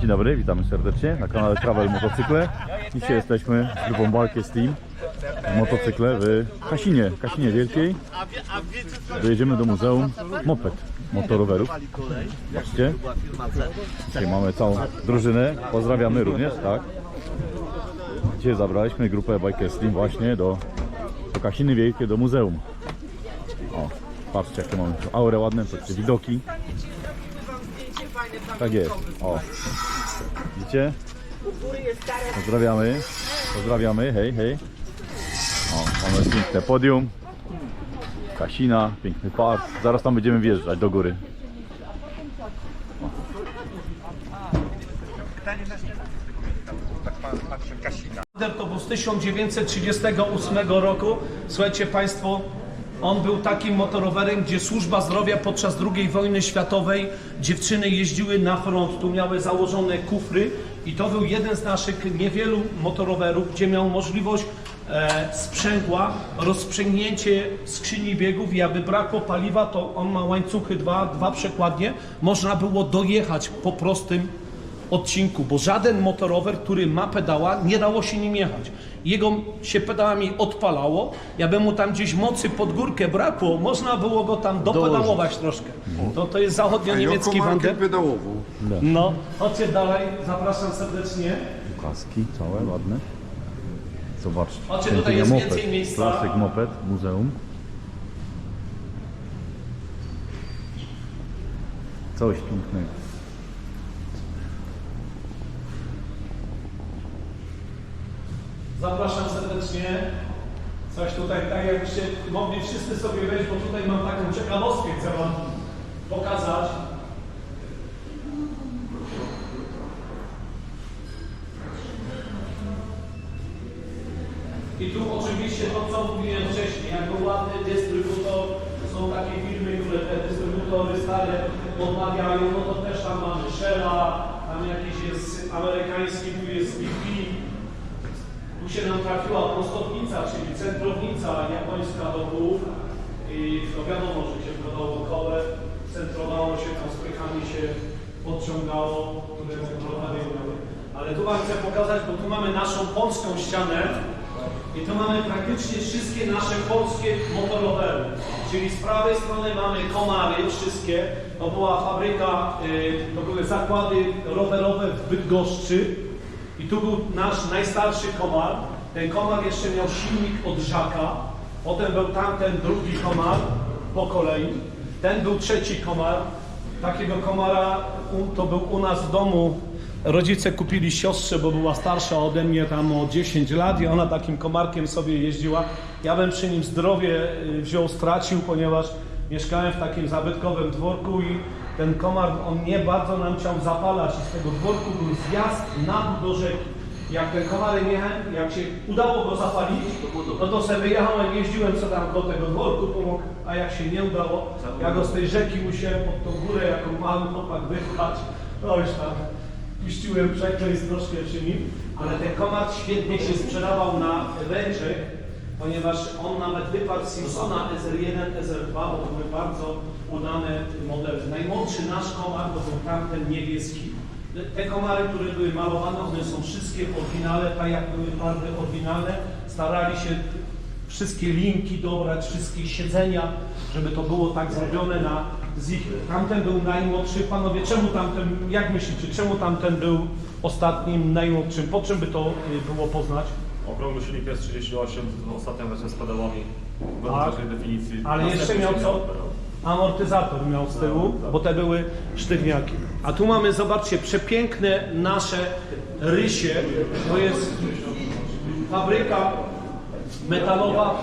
Dzień dobry, witamy serdecznie na kanale Travel Motocykle. Dzisiaj jesteśmy z grupą Balkies Team w motocykle w Kasinie, Kasinie Wielkiej. Dojedziemy do Muzeum Moped Motorowerów. Zobaczcie, dzisiaj mamy całą drużynę, pozdrawiamy również, tak. Dzisiaj zabraliśmy grupę Bikers Team właśnie do, do Kasiny Wielkiej, do muzeum. O, patrzcie jakie mamy tu aurę ładne, patrzcie widoki. Tak jest, o. Widzicie? Pozdrawiamy, pozdrawiamy, hej, hej. O, mamy piękne podium. Kasina, piękny park. Zaraz tam będziemy wjeżdżać do góry. To był z 1938 roku. Słuchajcie Państwo, on był takim motorowerem, gdzie służba zdrowia podczas II wojny światowej dziewczyny jeździły na front, tu miały założone kufry i to był jeden z naszych niewielu motorowerów, gdzie miał możliwość e, sprzęgła, rozprzęgnięcie skrzyni biegów i aby brakło paliwa, to on ma łańcuchy dwa, dwa przekładnie, można było dojechać po prostym odcinku, bo żaden motorower, który ma pedała, nie dało się nim jechać. Jego się pedałami odpalało, jakby mu tam gdzieś mocy pod górkę brakło, można było go tam dopedałować troszkę. To, to jest zachodnio-niemiecki wander. pedałową? No, chodźcie dalej, zapraszam serdecznie. Kaski całe, ładne. Zobaczcie. Chodźcie, tutaj jest moped. więcej miejsca. Klasyk moped, muzeum. Coś pięknego. Zapraszam serdecznie. Coś tutaj, tak jakbyście mogli wszyscy sobie wejść, bo tutaj mam taką ciekawostkę, chcę Wam pokazać. I tu oczywiście to, co mówiłem wcześniej, jako ładny dystrybutor, są takie firmy, które te dystrybutory stare odmawiają, no to też tam mamy Shella, tam jakiś jest amerykański, tu jest BP, tu się nam trafiła prostownica, czyli centrownica japońska do głów i to wiadomo, że się wkładało kołę, centrowało się tam, spychami się podciągało, które. Ale tu Wam chcę pokazać, bo tu mamy naszą polską ścianę i tu mamy praktycznie wszystkie nasze polskie motorowery. Czyli z prawej strony mamy komary, wszystkie. To była fabryka, y, to były zakłady rowerowe w Bydgoszczy. Tu był nasz najstarszy komar. Ten komar jeszcze miał silnik od żaka. Potem był tamten drugi komar po kolei. Ten był trzeci komar. Takiego komara to był u nas w domu. Rodzice kupili siostrze, bo była starsza ode mnie tam o 10 lat i ona takim komarkiem sobie jeździła. Ja bym przy nim zdrowie y, wziął, stracił, ponieważ mieszkałem w takim zabytkowym dworku i ten komar, on nie bardzo nam chciał zapalać i z tego dworku był zjazd na dół do rzeki. Jak ten komarem jechałem, jak się udało go zapalić, no to sobie wyjechałem, jeździłem co tam do tego dworku pomógł, a jak się nie udało, ja go z tej rzeki musiałem pod tą górę jako mały chłopak wypchać. No już tam puściłem przekleństw troszkę przy nim, ale ten komar świetnie się sprzedawał na ręczek, ponieważ on nawet wypadł z Simpsona SR1, SR2, bo to były bardzo udane modele. Najmłodszy nasz komar to był tamten niebieski. Te komary, które były malowane, one są wszystkie oryginalne, tak jak były farby oryginalne. Starali się wszystkie linki dobrać, wszystkie siedzenia, żeby to było tak zrobione na z ich, tamten był najmłodszy. Panowie, czemu tamten, jak myślicie, czemu tamten był ostatnim, najmłodszym? Po czym by to y, było poznać? Okrągły silnik jest 38 z ostatnią wersją z pedałami. Według Tak. naszej definicji. Ale jeszcze miał co? pedał. Amortyzator miał z tyłu, bo te były sztywniaki. A tu mamy, zobaczcie, przepiękne nasze rysie. To jest fabryka metalowa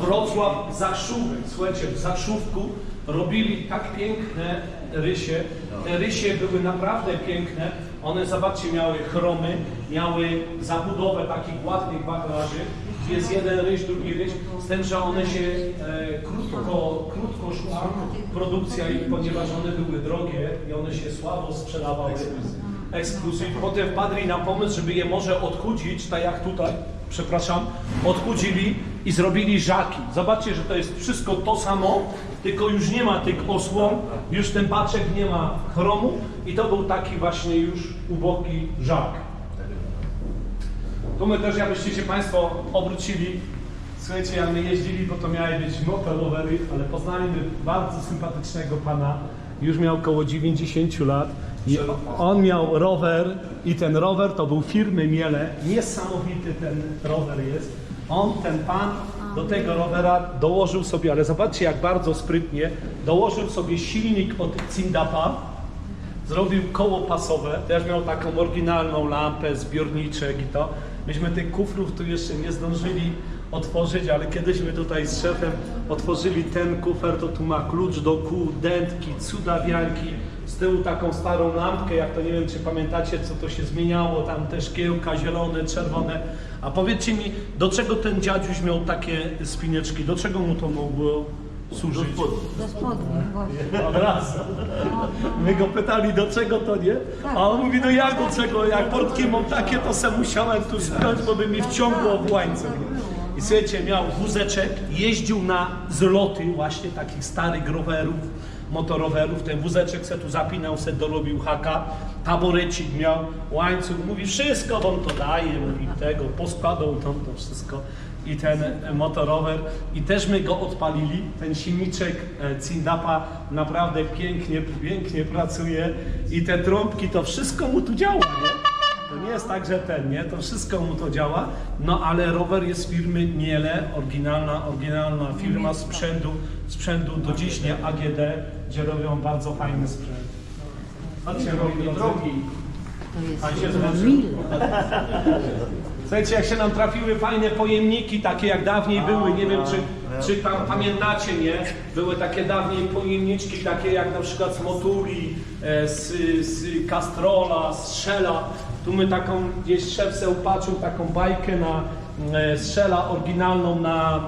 Wrocław Zakrzówek. Słuchajcie, w Zakrzówku robili tak piękne rysie. Te rysie były naprawdę piękne. One, zobaczcie, miały chromy, miały zabudowę takich ładnych wachlarzy. Jest jeden ryś, drugi ryś, z tym, że one się e, krótko, krótko szła produkcja ich, ponieważ one były drogie i one się słabo sprzedawały. Ekskluzyw. Potem wpadli na pomysł, żeby je może odchudzić, tak jak tutaj, przepraszam, odchudzili i zrobili żaki. Zobaczcie, że to jest wszystko to samo, tylko już nie ma tych osłon, już ten paczek nie ma chromu i to był taki właśnie już ubogi żak. Tu my też, jakbyście się Państwo obrócili, słuchajcie, jak my jeździli, bo to miały być motorowery, ale poznaliśmy bardzo sympatycznego pana, już miał około 90 lat i on miał rower i ten rower to był firmy Miele, niesamowity ten rower jest. On, ten pan, do tego rowera dołożył sobie, ale zobaczcie jak bardzo sprytnie, dołożył sobie silnik od Cindapa, Zrobił koło pasowe, też miał taką oryginalną lampę, zbiorniczek i to. Myśmy tych kufrów tu jeszcze nie zdążyli otworzyć, ale kiedyśmy tutaj z szefem otworzyli ten kufer, to tu ma klucz do kół, dętki, cudawianki, z tyłu taką starą lampkę, jak to nie wiem czy pamiętacie, co to się zmieniało, tam te szkiełka zielone, czerwone. A powiedzcie mi, do czego ten dziadziuś miał takie spineczki, do czego mu to mogło służyć? Do spodni, właśnie. Od razu. My go pytali, do czego to nie? A on mówi, no jak do czego? Jak portki mam takie, to se musiałem tu spiąć, bo by mi wciągło w łańcuch. I słuchajcie, miał wózeczek, jeździł na zloty właśnie takich starych rowerów, motorowerów. Ten wózeczek se tu zapinał, se dorobił haka, taborecik miał, łańcuch. Mówi, wszystko wam to daje, mówi tego, poskładał tam to wszystko i ten e, motorower i też my go odpalili. Ten silniczek e, Cindapa naprawdę pięknie, pięknie pracuje i te trąbki, to wszystko mu tu działa, nie? To nie jest tak, że ten, nie? To wszystko mu to działa, no ale rower jest z firmy Miele, oryginalna, oryginalna firma sprzętu, sprzętu do dziś nie AGD, gdzie robią bardzo fajny sprzęt. Chodźcie, robi drogi. To Pan się jest zmęczył. Słuchajcie, jak się nam trafiły fajne pojemniki, takie jak dawniej były, nie wiem czy, czy tam pamiętacie, nie? Były takie dawniej pojemniczki, takie jak na przykład z Motuli, e, z, z Castrola, z Shella. Tu my taką, gdzieś szef se upatrzył taką bajkę na e, Shella oryginalną na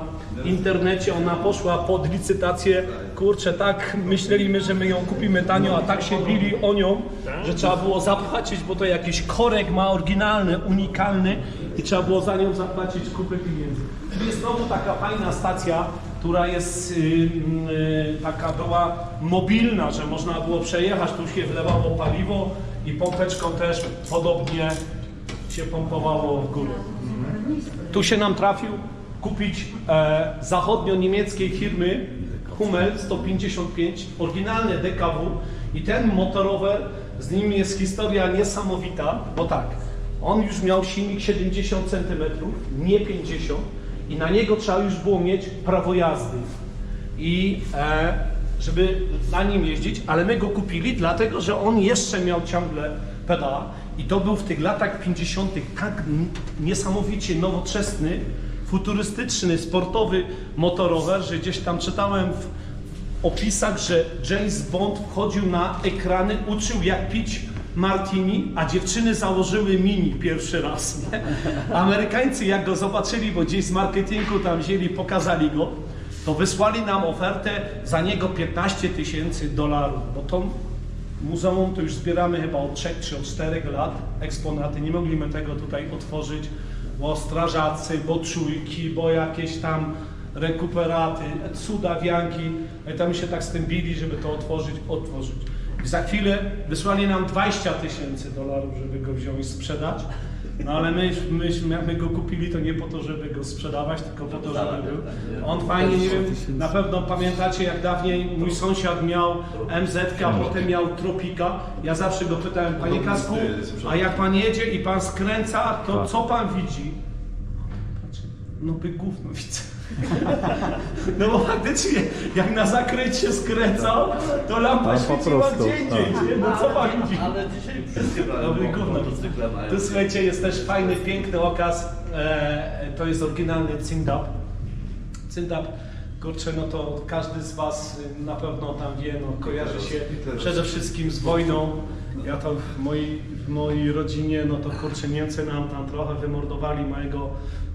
internecie, ona poszła pod licytację, kurczę, tak myśleliśmy, że my ją kupimy tanio, a tak się bili o nią, że trzeba było zapłacić, bo to jakiś korek ma oryginalny, unikalny i trzeba było za nią zapłacić kupę pieniędzy. Tu jest znowu taka fajna stacja, która jest y, y, taka była mobilna, że można było przejechać, tu się wlewało paliwo i pompeczką też podobnie się pompowało w górę. Tu się nam trafił kupić e, zachodnio-niemieckiej firmy Hummel 155, oryginalny DKW i ten motorower, z nim jest historia niesamowita, bo tak, on już miał silnik 70 cm, nie 50 i na niego trzeba już było mieć prawo jazdy. I e, żeby na nim jeździć, ale my go kupili dlatego, że on jeszcze miał ciągle pedała i to był w tych latach 50. tak niesamowicie nowoczesny, futurystyczny, sportowy motorower, że gdzieś tam czytałem w opisach, że James Bond wchodził na ekrany, uczył jak pić martini, a dziewczyny założyły mini pierwszy raz. Nie? Amerykańcy jak go zobaczyli, bo gdzieś z marketingu tam wzięli, pokazali go, to wysłali nam ofertę za niego 15 tysięcy dolarów, bo to muzeum to już zbieramy chyba od 3 czy od 4 lat eksponaty, nie mogliśmy tego tutaj otworzyć, bo strażacy, bo czujki, bo jakieś tam rekuperaty, cudawianki, i tam się tak stębili, żeby to otworzyć, otworzyć. I za chwilę wysłali nam 20 tysięcy dolarów, żeby go wziąć i sprzedać. No ale my, my, my go kupili, to nie po to, żeby go sprzedawać, tylko po to, żeby był. On fajnie, nie wiem, na pewno pamiętacie, jak dawniej mój sąsiad miał MZ, a potem miał Tropika. Ja zawsze go pytałem, panie Kasku, a jak pan jedzie i pan skręca, to co pan widzi? Patrzy, No by gówno widzę. No bo faktycznie, jak na zakręcie skręcał, to lampa Lampa świeciła prosto, gdzie indziej, tak. nie? No co pan widzi? Ale dzisiaj wszystkie Dobry gówno. motocykle mają. Tu słuchajcie, jest też fajny, piękny okaz. E, to jest oryginalny Cindap. Cindap, kurczę, no to każdy z Was y, na pewno tam wie, no kojarzy się przede wszystkim z wojną. Ja to w mojej, w mojej rodzinie, no to kurczę, Niemcy nam tam trochę wymordowali mojego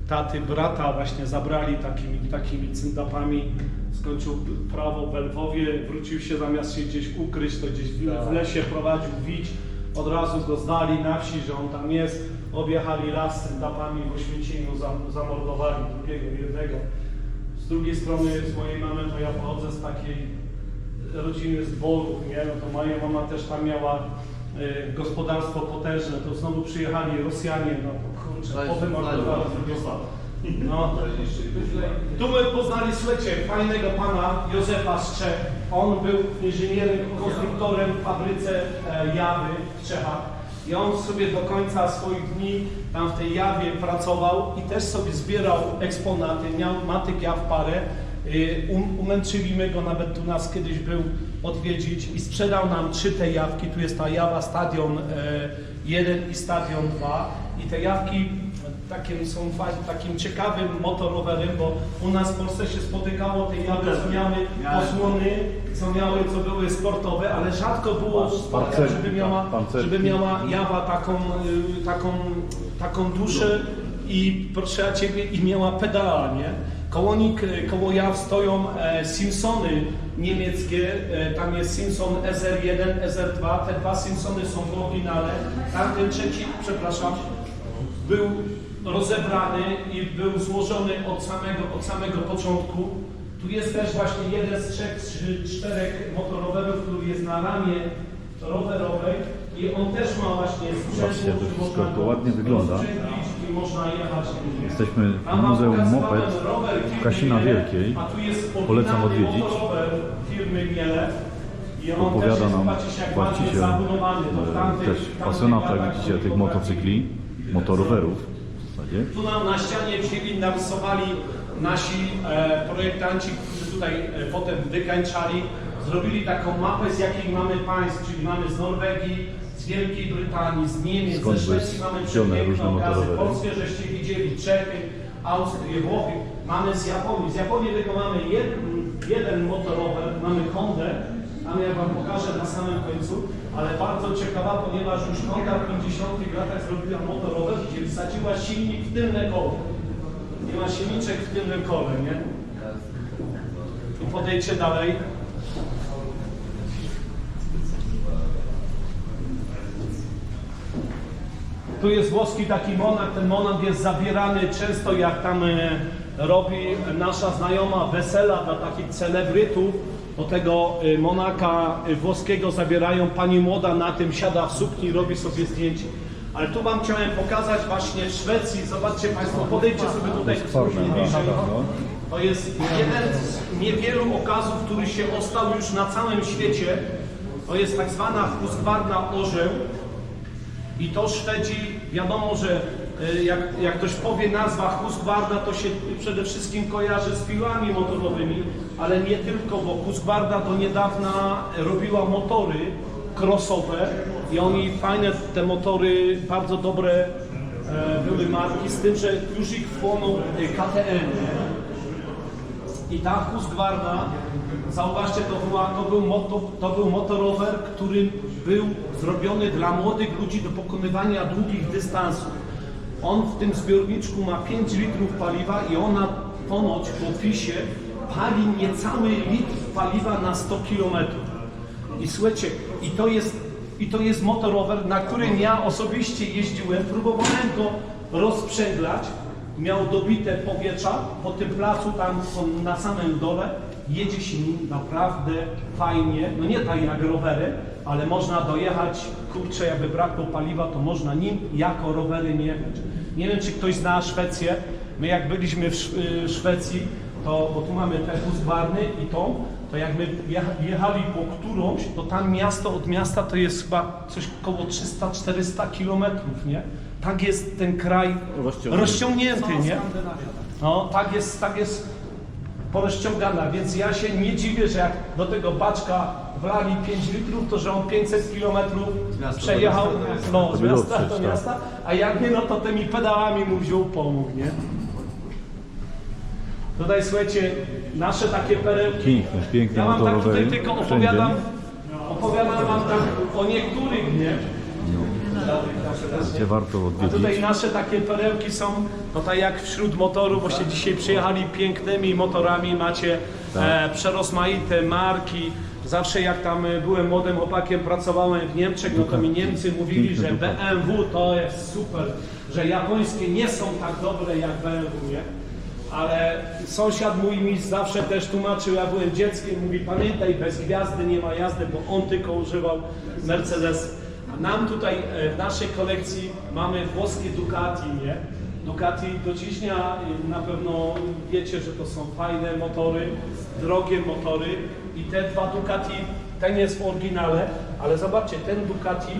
taty, brata właśnie zabrali takimi, takimi cyndapami. Skończył prawo w Lwowie, wrócił się zamiast się gdzieś ukryć, to gdzieś w, w lesie prowadził wić od razu go znali na wsi, że on tam jest, objechali las z syntapami w Oświęcimiu, zam- zamordowali drugiego, jednego. Z drugiej strony z mojej mamy, to ja pochodzę z takiej rodziny z dworów, nie? No to moja mama też tam miała y, gospodarstwo potężne, to znowu przyjechali Rosjanie, no kurczę, powymordowali Jugosławię. No, tu my poznali, słuchajcie, fajnego pana Józefa z Czech. On był inżynierem, konstruktorem w fabryce e, Jawy w Czechach. I on sobie do końca swoich dni tam w tej Jawie pracował i też sobie zbierał eksponaty, miał, ma tych Jaw parę. Y, Um, umęczyliśmy go, nawet tu nas kiedyś był odwiedzić i sprzedał nam trzy te jawki. Tu jest ta Jawa Stadion 1 i Stadion 2. I te jawki takim są takim ciekawym motorowerem, bo u nas w Polsce się spotykało te jawy, co miały posłony, co miały, co były sportowe, ale rzadko było spotkać, żeby miała, żeby miała jawa taką, y, taką, taką duszę i proszę Ciebie, i miała pedała, nie? Y, koło jaw stoją e, Simpsony niemieckie, e, tam jest Simpson SR1, SR2, te dwa Simpsony są w oryginale, tamten trzeci, przepraszam, był rozebrany i był złożony od samego, od samego początku. Tu jest też właśnie jeden z trzech, czy czterech motorowerów, który jest na ramię rowerowej i on też ma właśnie sprzęt, to wszystko można to ładnie wygląda. I można jechać. Jesteśmy w Muzeum Moped rower w Kasina Wielkiej. A tu jest Polecam odwiedzić. motorower firmy Miele. I on Opowiada też jest, nam właściciel, też pasjonata, widzicie, tych motocykli, motorowerów w zasadzie. Tu nam na ścianie wzięli, narysowali nasi e, projektanci, którzy tutaj e, potem wykańczali. Zrobili taką mapę, z jakich mamy państw, czyli mamy z Norwegii, z Wielkiej Brytanii, z Niemiec, Skąd ze Szwecji mamy przepiękne różne obrazy. motorowery. Polskie żeście widzieli, Czechy, Austrię, Włochy. Mamy z Japonii. Z Japonii tylko mamy jeden, jeden motorower, mamy Hondę, tam ja Wam pokażę na samym końcu, ale bardzo ciekawa, ponieważ już Honda w 50 latach zrobiła motorower, gdzie wsadziła silnik w tylne koło. Nie ma silniczek w tylnym kole, nie? I podejdźcie dalej. Tu jest włoski taki monarch, ten monarch jest zabierany często jak tam e, robi nasza znajoma wesela dla takich celebrytów. Do tego e, monaka e, włoskiego zabierają, pani młoda na tym siada w sukni, robi sobie zdjęcie. Ale tu Wam chciałem pokazać właśnie w Szwecji, zobaczcie Państwo, podejdźcie sobie tutaj Twarde, bliżej. no. To jest jeden z niewielu okazów, który się ostał już na całym świecie. To jest tak zwana Husqvarna orzeł. I to Szwedzi, wiadomo, że y, jak, jak ktoś powie nazwa Husqvarna, to się przede wszystkim kojarzy z piłami motorowymi, ale nie tylko, bo Husqvarna do niedawna robiła motory crossowe i oni fajne te motory, bardzo dobre e, były marki, z tym, że już ich wchłonął y, KTM. I ta Husqvarna, zauważcie, to, była, to, był moto, to był motorower, który był zrobiony dla młodych ludzi do pokonywania długich dystansów. On w tym zbiorniczku ma 5 litrów paliwa i ona ponoć w opisie pali niecały litr paliwa na 100 kilometrów. I słuchajcie, i to jest, i to jest motorower, na którym ja osobiście jeździłem, próbowałem go rozprzęglać, miał dobite powietrza, po tym placu tam są na samym dole, jedzie się nim naprawdę fajnie, no nie tak jak rowery, ale można dojechać, kurczę, jakby brakło paliwa, to można nim jako rowery nie jechać. Nie wiem, czy ktoś zna Szwecję, my jak byliśmy w y, Szwecji, to, bo tu mamy te Husqvarny i tą, to jak my jecha- jechali po którąś, to tam miasto od miasta to jest chyba coś około 300-400 kilometrów, nie? Tak jest ten kraj Rozciągnięty. rozciągnięty, nie? No, tak jest, tak jest porozciągana, więc ja się nie dziwię, że jak do tego baczka wlali 5 litrów, to że on 500 kilometrów przejechał no, z miasta do tak. miasta, a jak nie, no to tymi pedałami mu wziął pomógł, nie? Tutaj słuchajcie, nasze takie perełki. Piękne, piękne Ja wam tak tutaj tylko opowiadam, opowiadam wam tak o niektórych, nie? Gdzie warto A odwiedzić. tutaj nasze takie perełki są, no tak jak wśród motorów, bo się dzisiaj przyjechali pięknymi motorami, macie Tak. e, przerozmaite marki, Zawsze jak tam y, byłem młodym chłopakiem, pracowałem w Niemczech, no to mi Niemcy mówili, że. BMW to jest super, że japońskie nie są tak dobre jak BMW, nie? Ale sąsiad mój mi zawsze też tłumaczył, ja byłem dzieckiem, mówi pamiętaj, bez gwiazdy nie ma jazdy, bo on tylko używał Mercedes. Nam tutaj e, w naszej kolekcji mamy włoskie Ducati, nie? Ducati do dziś y, na pewno wiecie, że to są fajne motory, drogie motory i te dwa Ducati, ten jest w oryginale, ale zobaczcie, ten Ducati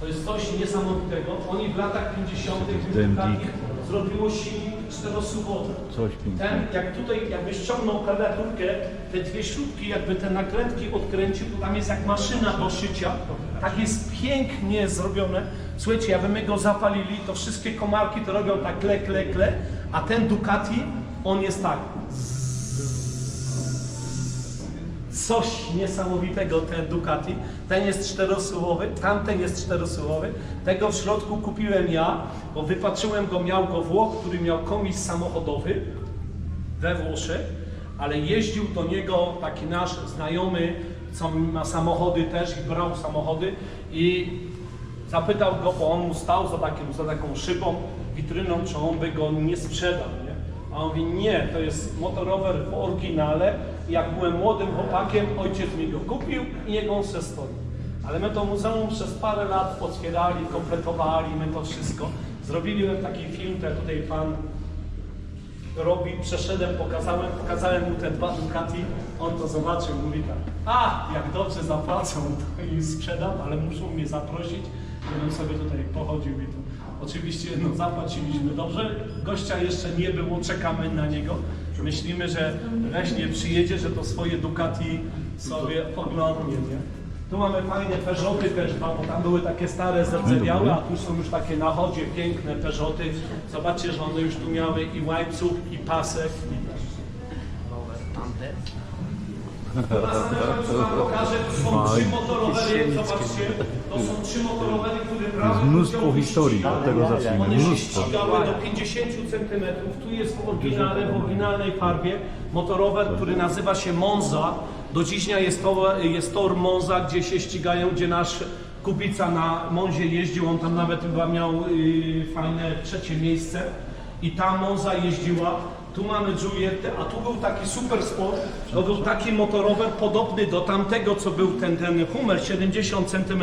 to jest coś niesamowitego. Oni w latach 50. Ten Ducati zrobiło silnik czterosuwowy. Coś pięknego. Ten, jak tutaj, jakbyś ściągnął klawiaturkę, te dwie śrubki, jakby te nakrętki odkręcił, to tam jest jak maszyna do szycia. Tak jest pięknie zrobione. Słuchajcie, jakby my go zapalili, to wszystkie komarki to robią tak kle, kle, kle, a ten Ducati, on jest tak. Coś niesamowitego ten Ducati. Ten jest czterosułowy, tamten jest czterosułowy. Tego w środku kupiłem ja, bo wypatrzyłem go, miał go Włoch, który miał komis samochodowy we Włoszech, ale jeździł do niego taki nasz znajomy, co ma samochody też i brał samochody i zapytał go, bo on mu stał za, takim, za taką szybą, witryną, czy on by go nie sprzedał, nie? A on mówi, nie, to jest motorower w oryginale. Jak byłem młodym chłopakiem, ojciec mi go kupił i niech on se stoi. Ale my to muzeum przez parę lat otwierali, kompletowali, my to wszystko. Zrobiliśmy taki film, tak tutaj pan robi, przeszedłem, pokazałem, pokazałem mu te dwa Ducati, on to zobaczył, mówi tak, a, jak dobrze zapłacą, to im sprzedam, ale muszą mnie zaprosić, żebym sobie tutaj pochodził i to. Oczywiście, no zapłaciliśmy dobrze, gościa jeszcze nie było, czekamy na niego. Myślimy, że weźmie, przyjedzie, że to swoje Ducati sobie oglądnie, nie? Tu mamy fajne Peugeoty też, bo tam były takie stare, zardzewiałe, a tu są już takie na chodzie piękne Peugeoty. Zobaczcie, że one już tu miały i łańcuch, i pasek. I... Teraz na końcu wam pokażę, to są trzy motorowery, zobaczcie, to są trzy motorowery, które Jest mnóstwo historii, od tego zacznijmy. One się Mnóstwo. ścigały do 50 cm. Tu jest w oryginale, w oryginalnej farbie motorower, który nazywa się Monza. Do dziś dnia jest, to, jest tor Monza, gdzie się ścigają, gdzie nasz Kubica na Monzie jeździł. On tam nawet chyba miał y, fajne trzecie miejsce. I ta Monza jeździła. Tu mamy Julietę, a tu był taki super sport. To był taki motorower podobny do tamtego, co był ten, ten Hummer 70 cm.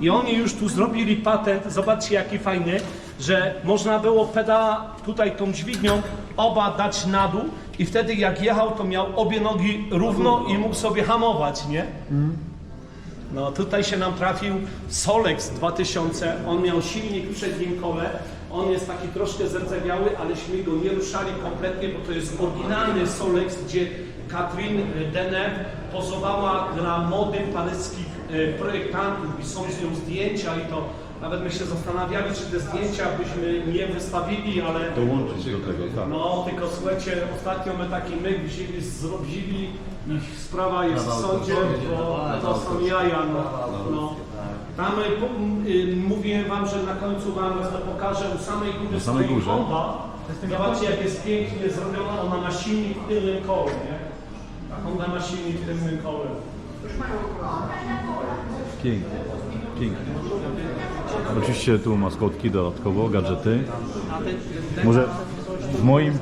I oni już tu zrobili patent. Zobaczcie, jaki fajny, że można było pedała tutaj tą dźwignią oba dać na dół i wtedy jak jechał, to miał obie nogi równo i mógł sobie hamować, nie? No tutaj się nam trafił Solex 2000, on miał silnik przednim kole, on jest taki troszkę zerdzewiały, aleśmy go nie ruszali kompletnie, bo to jest oryginalny Solex, gdzie Katrin Deneuve pozowała dla mody paryskich e, projektantów i są z nią zdjęcia i to nawet my się zastanawiali, czy te zdjęcia byśmy nie wystawili, ale Dołączyć do tego, tak. no, tylko słuchajcie, ostatnio my taki myk wzięli, zrobili i sprawa jest w sądzie, bo to są jaja, no. no. Tam y, y, mówię wam, że na końcu wam to pokażę u samej góry samej stoi górze. Honda. Zobaczcie jak jest pięknie zrobiona, ona ma silnik w tylnym kole, nie? Ta Honda ma silnik w tylnym kole. Pięknie. Pięknie. Oczywiście tu maskotki dodatkowo, gadżety. Może w moim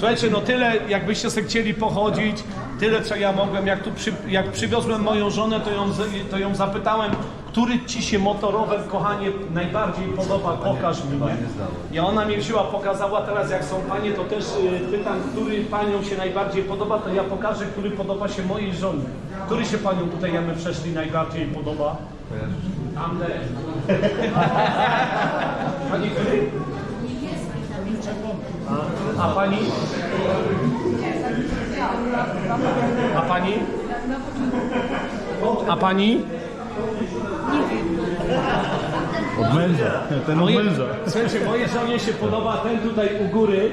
Słuchajcie, no tyle, jakbyście sobie chcieli pochodzić, tyle co ja mogłem. Jak tu przy, jak przywiozłem moją żonę, to ją, to ją zapytałem, który ci się motorower, kochanie, najbardziej podoba, pokaż mi, nie? I ona mi wzięła, pokazała, teraz jak są panie, to też y, pytam, który panią się najbardziej podoba, to ja pokażę, który podoba się mojej żonie. Który się panią tutaj, jak my przeszli, najbardziej podoba? Tamte. Pani który? A pani? A pani? A pani? od męża. Ten od Moje, męża. słuchajcie, mojej żonie się podoba ten tutaj u góry,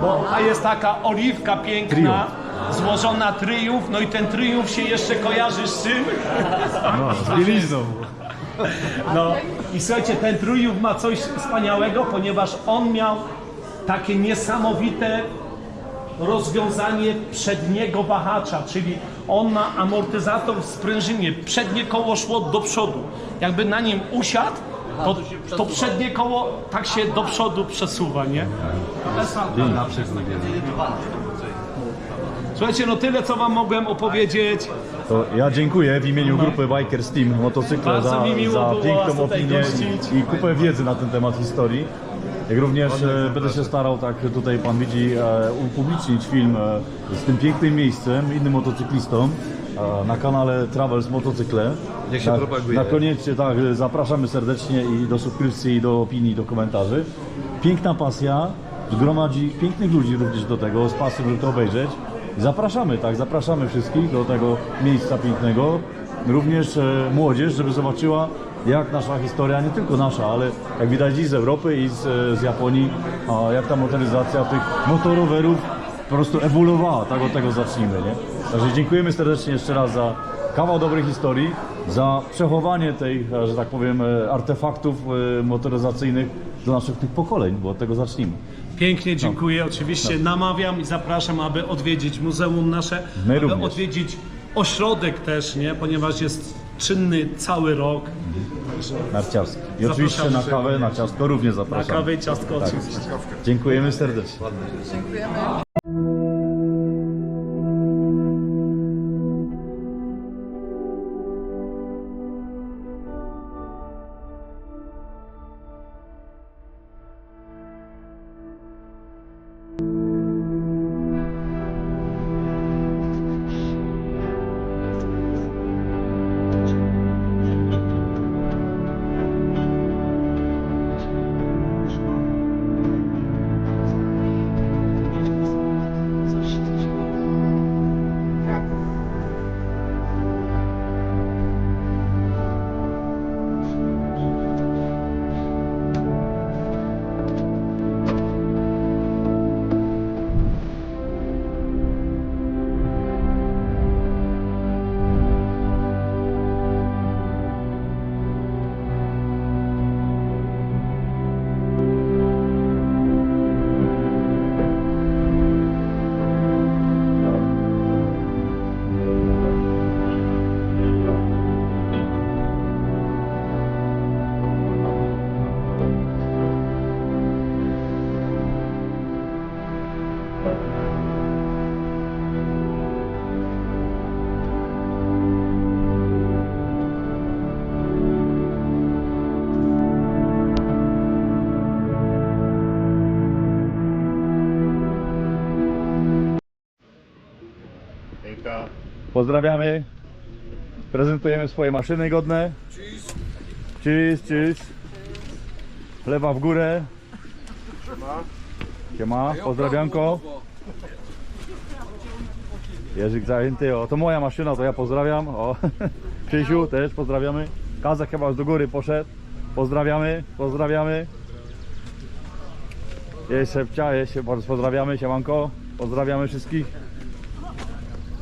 bo ta jest taka oliwka piękna, złożona tryjów, no i ten tryjów się jeszcze kojarzy z czym? No, z bielizną. No i słuchajcie, ten trójów ma coś wspaniałego, ponieważ on miał takie niesamowite rozwiązanie przedniego wahacza, czyli on ma amortyzator w sprężynie. Przednie koło szło do przodu. Jakby na nim usiadł, to, to przednie koło tak się do przodu przesuwa, nie? Słuchajcie, no tyle co wam mogłem opowiedzieć. To ja dziękuję w imieniu grupy Bikers Team Motocykle Bardzo za, mi miło za było piękną tutaj opinię gościć. i kupę wiedzy na ten temat historii. Jak również e, będę się starał, tak tutaj Pan widzi, e, upublicznić film e, z tym pięknym miejscem, innym motocyklistą na kanale Travels Motocykle. Niech się tak, propaguje. Na koniec tak, zapraszamy serdecznie i do subskrypcji, i do opinii, do komentarzy. Piękna pasja, zgromadzi pięknych ludzi również do tego, z pasją, żeby to obejrzeć. Zapraszamy, tak, zapraszamy wszystkich do tego miejsca pięknego. Również młodzież, żeby zobaczyła, jak nasza historia, nie tylko nasza, ale jak widać i z Europy, i z, e, z Japonii, jak ta motoryzacja tych motorowerów po prostu ewoluowała, tak od tego zacznijmy, nie? Także dziękujemy serdecznie jeszcze raz za kawał dobrej historii, za przechowanie tej, e, że tak powiem, e, artefaktów motoryzacyjnych do naszych tych pokoleń, bo od tego zacznijmy. Pięknie dziękuję. Oczywiście namawiam i zapraszam, aby odwiedzić muzeum nasze, My aby również. odwiedzić ośrodek też, nie? ponieważ jest czynny cały rok. Narciarski. I oczywiście na kawę, na ciastko również Na zapraszamy. kawę i ciastko oczywiście. Dziękujemy serdecznie. Pozdrawiamy. Prezentujemy swoje maszyny godne. Cheers, cheers. Lewa w górę. Siema, pozdrawianko. Jerzyk zajęty, o to moja maszyna, to ja pozdrawiam. O, Krzysiu też pozdrawiamy. Kazak chyba już do góry poszedł. Pozdrawiamy, pozdrawiamy. Jeszcze pcia, jeszcze bardzo pozdrawiamy, siemanko. Pozdrawiamy wszystkich.